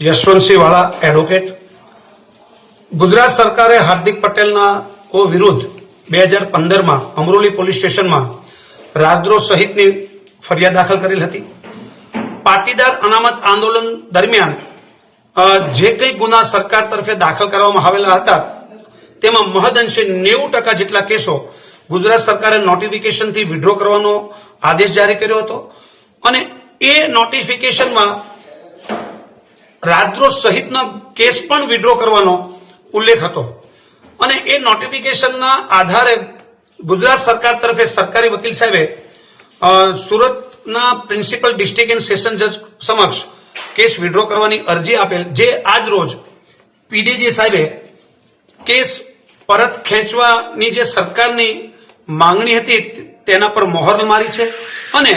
યશવંતસિંહ વાળા એડવોકેટ ગુજરાત સરકારે હાર્દિક પટેલના વિરુદ્ધ બે હજાર પંદરમાં અમરોલી પોલીસ સ્ટેશનમાં રાજદ્રોહ સહિતની ફરિયાદ દાખલ કરેલ હતી. પાટીદાર અનામત આંદોલન દરમિયાન જે કંઈ ગુના સરકાર તરફે દાખલ કરવામાં આવેલા હતા, તેમાં મહદઅંશે નેવું ટકા જેટલા કેસો ગુજરાત સરકારે નોટિફિકેશનથી વિડ્રો કરવાનો આદેશ જારી કર્યો હતો. અને એ નોટિફિકેશનમાં રાજદ્રોહ સહિતનો કેસ પણ વિડ્રો કરવાનો ઉલ્લેખ હતો. અને એ નોટિફિકેશનના આધારે ગુજરાત સરકાર તરફે સરકારી વકીલ સાહેબે સુરતના પ્રિન્સિપલ ડિસ્ટ્રિક્ટ એન્ડ સેશન જજ સમક્ષ કેસ વિડ્રો કરવાની અરજી આપેલ, જે આજ રોજ પીડીજી સાહેબે કેસ પરત ખેંચવાની જે સરકારની માંગણી હતી તેના પર મોહર મારી છે. અને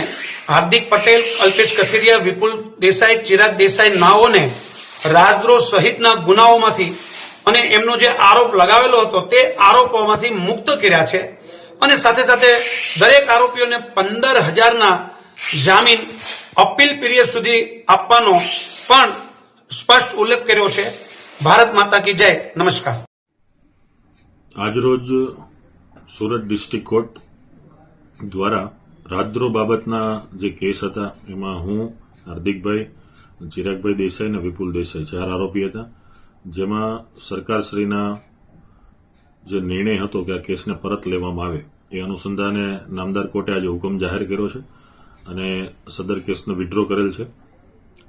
હાર્દિક પટેલ, અલ્પેશ કથિરિયા, વિપુલ દેસાઈ, ચિરાગ દેસાઈ નાઓને રાજદ્રોહ સહિતના ગુનાઓમાંથી અને એમનો જે આરોપ લગાવેલો હતો તે આરોપોમાંથી મુક્ત કર્યા છે. અને સાથે સાથે દરેક આરોપીઓને પંદર હજારના જામીન અપીલ પીરિયડ સુધી આપવાનો પણ સ્પષ્ટ ઉલ્લેખ કર્યો છે. ભારત માતા કી જય. નમસ્કાર. આજરોજ સુરત ડિસ્ટ્રિક્ટ કોર્ટ દ્વારા રાજદ્રોહ બાબતના જે કેસ હતા, એમાં હું, હાર્દિકભાઈ, ચિરાગભાઈ દેસાઈ અને વિપુલ દેસાઈ ચાર આરોપી હતા, જેમાં સરકારશ્રીના જે નિર્ણય હતો કે આ કેસને પરત લેવામાં આવે, એ અનુસંધાને નામદાર કોર્ટે આજે હુકમ જાહેર કર્યો છે અને સદર કેસનો વિડ્રો કરેલ છે.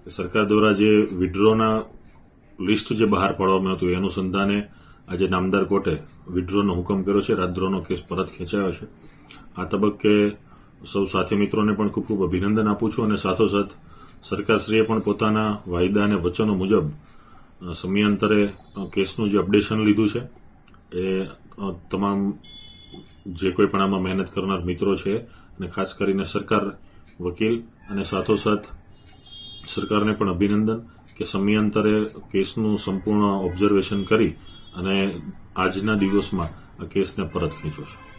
સરકાર દ્વારા જે વિડ્રોના લિસ્ટ જે બહાર પાડવામાં હતું, એ અનુસંધાને આજે નામદાર કોર્ટે વિડ્રોનો હુકમ કર્યો છે રાજદ્રોહનો કેસ પરત ખેંચાયો છે. આ તબક્કે સૌ સાથી મિત્રોને પણ ખૂબ ખૂબ અભિનંદન આપું છું અને સાથોસાથ સરકારશ્રીએ પણ પોતાના વાયદા અને વચનો મુજબ સમયાંતરે કેસનું જે અપડેશન લીધું છે, એ તમામ જે કોઈ પણ આમાં મહેનત કરનાર મિત્રો છે અને ખાસ કરીને સરકાર વકીલ અને સાથોસાથ સરકારને પણ અભિનંદન કે સમયાંતરે કેસનું સંપૂર્ણ ઓબ્ઝર્વેશન કરી અને આજના દિવસમાં આ કેસને પરત ખેંચો છે.